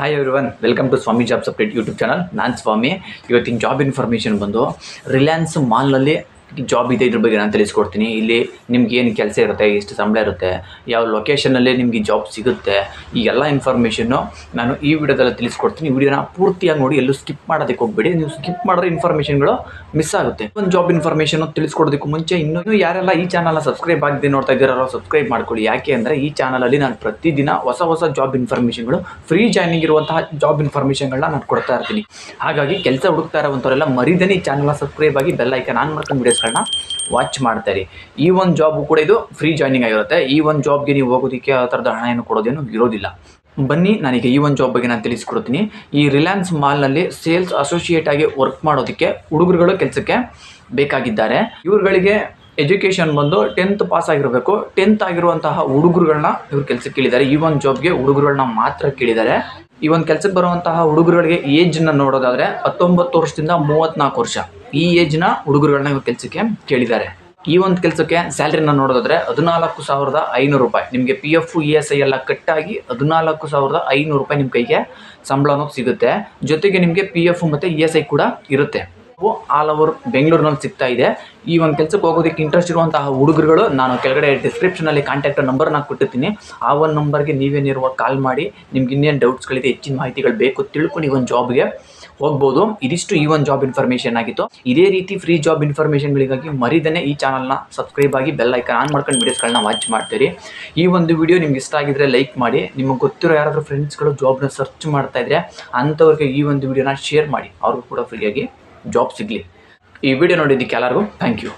Hi everyone welcome to Swami job update YouTube channel ನಾನು ಸ್ವಾಮಿ. ಇವತ್ತಿನ job information ಬಂದು Reliance ಮಾಲ್ನಲ್ಲಿ ಜಾಬ್ ಇದೆ ಇದ್ರ ಬಗ್ಗೆ ನಾನು ತಿಳಿಸ್ಕೊಡ್ತೀನಿ. ಇಲ್ಲಿ ನಿಮ್ಗೆ ಏನು ಕೆಲಸ ಇರುತ್ತೆ, ಎಷ್ಟು ಸಂಬಳ ಇರುತ್ತೆ, ಯಾವ ಲೊಕೇಶನಲ್ಲೇ ನಿಮಗೆ ಜಾಬ್ ಸಿಗುತ್ತೆ, ಈ ಎಲ್ಲ ಇನ್ಫಾರ್ಮೇಷನ್ನು ನಾನು ಈ ವಿಡಿಯೋದಲ್ಲಿ ತಿಳಿಸ್ಕೊಡ್ತೀನಿ. ವಿಡಿಯೋನ ಪೂರ್ತಿಯಾಗಿ ನೋಡಿ, ಎಲ್ಲೂ ಸ್ಕಿಪ್ ಮಾಡೋದಕ್ಕೆ ಹೋಗ್ಬೇಡಿ. ನೀವು ಸ್ಕಿಪ್ ಮಾಡಿದ್ರೆ ಇನ್ಫಾರ್ಮೇಷನ್ಗಳು ಮಿಸ್ ಆಗುತ್ತೆ. ಒಂದು ಜಾಬ್ ಇನ್ಫಾರ್ಮೇಷನ್ ತಿಳಿಸ್ಕೊಡೋದಕ್ಕೂ ಮುಂಚೆ ಇನ್ನೂ ಯಾರೆಲ್ಲ ಈ ಚಾನಲ್ನ ಸಬ್ಸ್ಕ್ರೈಬ್ ಆಗದೆ ನೋಡ್ತಾ ಇದ್ದಾರೋ ಸಬ್ಸ್ಕ್ರೈಬ್ ಮಾಡ್ಕೊಳ್ಳಿ. ಯಾಕೆ ಅಂದರೆ ಈ ಚಾನಲಲ್ಲಿ ನಾನು ಪ್ರತಿದಿನ ಹೊಸ ಹೊಸ ಜಾಬ್ ಇನ್ಫಾರ್ಮೇಷನ್ಗಳು ಫ್ರೀ ಜಾಯ್ನಿಂಗ್ ಇರುವಂತಹ ಜಾಬ್ ಇನ್ಫಾರ್ಮೇಷನ್ಗಳನ್ನ ನಾನು ಕೊಡ್ತಾ ಇರ್ತೀನಿ. ಹಾಗಾಗಿ ಕೆಲಸ ಹುಡುಕ್ತಾ ಇರೋವಂಥವರೆಲ್ಲ ಮರಿದೇ ಈ ಚಾನಲ್ನ ಸಬ್ಸ್ಕ್ರೈಬ್ ಆಗಿ ಬೆಲ್ ನಾನು ಆನ್ ಮಾಡ್ಕೊಂಡು ವಿಡಿಯೋಸ್ಗಳನ್ನ ವಾಚ್ ಮಾಡ್ತಾಯಿರಿ ಈ ಒಂದು ಜಾಬು ಕೂಡ ಇದು ಫ್ರೀ ಜಾಯ್ನಿಂಗ್ ಆಗಿರುತ್ತೆ. ಈ ಒಂದು ಜಾಬ್ಗೆ ನೀವು ಹೋಗೋದಕ್ಕೆ ಆ ಥರದ ಹಣ ಏನು ಕೊಡೋದೇನು ಇರೋದಿಲ್ಲ. ಬನ್ನಿ, ನನಗೆ ಈ ಒಂದು ಜಾಬ್ ಬಗ್ಗೆ ನಾನು ತಿಳಿಸ್ಕೊಡ್ತೀನಿ. ಈ ರಿಲಯನ್ಸ್ ಮಾಲ್ನಲ್ಲಿ ಸೇಲ್ಸ್ ಅಸೋಸಿಯೇಟ್ ಆಗಿ ವರ್ಕ್ ಮಾಡೋದಕ್ಕೆ ಹುಡುಗರುಗಳು ಕೆಲಸಕ್ಕೆ ಬೇಕಾಗಿದ್ದಾರೆ. ಇವ್ರುಗಳಿಗೆ ಎಜುಕೇಷನ್ ಬಂದು ಟೆಂತ್ ಪಾಸ್ ಆಗಿರಬೇಕು. ಟೆಂತ್ ಆಗಿರುವಂತಹ ಹುಡುಗರುಗಳನ್ನ ಇವ್ರು ಕೆಲಸಕ್ಕೆ ಕೇಳಿದ್ದಾರೆ. ಈ ಒಂದು ಜಾಬ್ಗೆ ಹುಡುಗರುಗಳನ್ನ ಮಾತ್ರ ಕೇಳಿದ್ದಾರೆ. ಈ ಒಂದು ಕೆಲಸಕ್ಕೆ ಬರುವಂತಹ ಹುಡುಗರುಗಳಿಗೆ ಏಜ್ನ ನೋಡೋದಾದ್ರೆ ಹತ್ತೊಂಬತ್ತು ವರ್ಷದಿಂದ ಮೂವತ್ತ್ನಾಲ್ಕು ವರ್ಷ. ಈ ಏಜ್ನ ಹುಡುಗರುಗಳನ್ನ ಇವಾಗ ಕೆಲಸಕ್ಕೆ ಕೇಳಿದ್ದಾರೆ. ಈ ಒಂದು ಕೆಲಸಕ್ಕೆ ಸ್ಯಾಲ್ರಿನ ನೋಡೋದಾದ್ರೆ ಹದಿನಾಲ್ಕು ಸಾವಿರದ ಐನೂರು ರೂಪಾಯಿ. ನಿಮಗೆ P F E S I ಎಲ್ಲ ಕಟ್ಟಾಗಿ ಹದಿನಾಲ್ಕು ಸಾವಿರದ ಐನೂರು ರೂಪಾಯಿ ನಿಮ್ಮ ಕೈಗೆ ಸಂಬಳ ಸಿಗುತ್ತೆ. ಜೊತೆಗೆ ನಿಮಗೆ ಪಿ ಎಫ್ ಮತ್ತು ಇ ಎಸ್ ಐ ಕೂಡ ಇರುತ್ತೆ. ಆಲ್ ಓವರ್ ಬೆಂಗಳೂರಿನಲ್ಲಿ ಸಿಗ್ತಾ ಇದೆ. ಈ ಒಂದು ಕೆಲಸಕ್ಕೆ ಹೋಗೋದಕ್ಕೆ ಇಂಟ್ರೆಸ್ಟ್ ಇರುವಂತಹ ಹುಡುಗರುಗಳು, ನಾನು ಕೆಳಗಡೆ ಡಿಸ್ಕ್ರಿಪ್ಷನಲ್ಲಿ ಕಾಂಟ್ಯಾಕ್ಟ್ ನಂಬರ್ನ ಕೊಟ್ಟಿರ್ತೀನಿ. ಆ ಒಂದು ನಂಬರ್ಗೆ ನೀವೇನಿರುವ ಕಾಲ್ ಮಾಡಿ, ನಿಮ್ಗೆ ಇನ್ನೇನು ಡೌಟ್ಸ್ಗಳಿದೆ ಹೆಚ್ಚಿನ ಮಾಹಿತಿಗಳು ಬೇಕು ತಿಳ್ಕೊಂಡು ಈ ಒಂದು ಜಾಬ್ಗೆ ಹೋಗ್ಬೋದು. ಇದಿಷ್ಟು ಈ ಒಂದು ಜಾಬ್ ಇನ್ಫಾರ್ಮೇಷನ್ ಆಗಿತ್ತು. ಇದೇ ರೀತಿ ಫ್ರೀ ಜಾಬ್ ಇನ್ಫಾರ್ಮೇಷನ್ಗಳಿಗಾಗಿ ಮರಿದನೆ ಈ ಚಾನಲ್ನ ಸಬ್ಸ್ಕ್ರೈಬ್ ಆಗಿ ಬೆಲ್ ಐಕನ್ ಆನ್ ಮಾಡ್ಕೊಂಡು ವೀಡಿಯೋಸ್ಗಳನ್ನ ವಾಚ್ ಮಾಡ್ತೀರಿ. ಈ ಒಂದು ವಿಡಿಯೋ ನಿಮ್ಗೆ ಇಷ್ಟ ಆಗಿದ್ರೆ ಲೈಕ್ ಮಾಡಿ. ನಿಮಗೆ ಗೊತ್ತಿರೋ ಯಾರಾದರೂ ಫ್ರೆಂಡ್ಸ್ಗಳು ಜಾಬ್ನ ಸರ್ಚ್ ಮಾಡ್ತಾ ಇದ್ರೆ, ಅಂಥವ್ರಿಗೆ ಈ ಒಂದು ವಿಡಿಯೋನ ಶೇರ್ ಮಾಡಿ. ಅವ್ರಿಗೂ ಕೂಡ ಫ್ರೀಯಾಗಿ ಜಾಬ್ ಸಿಗಲಿ. ಈ ವಿಡಿಯೋ ನೋಡಿದ್ದಕ್ಕೆ ಎಲ್ಲರಿಗೂ ಥ್ಯಾಂಕ್ ಯು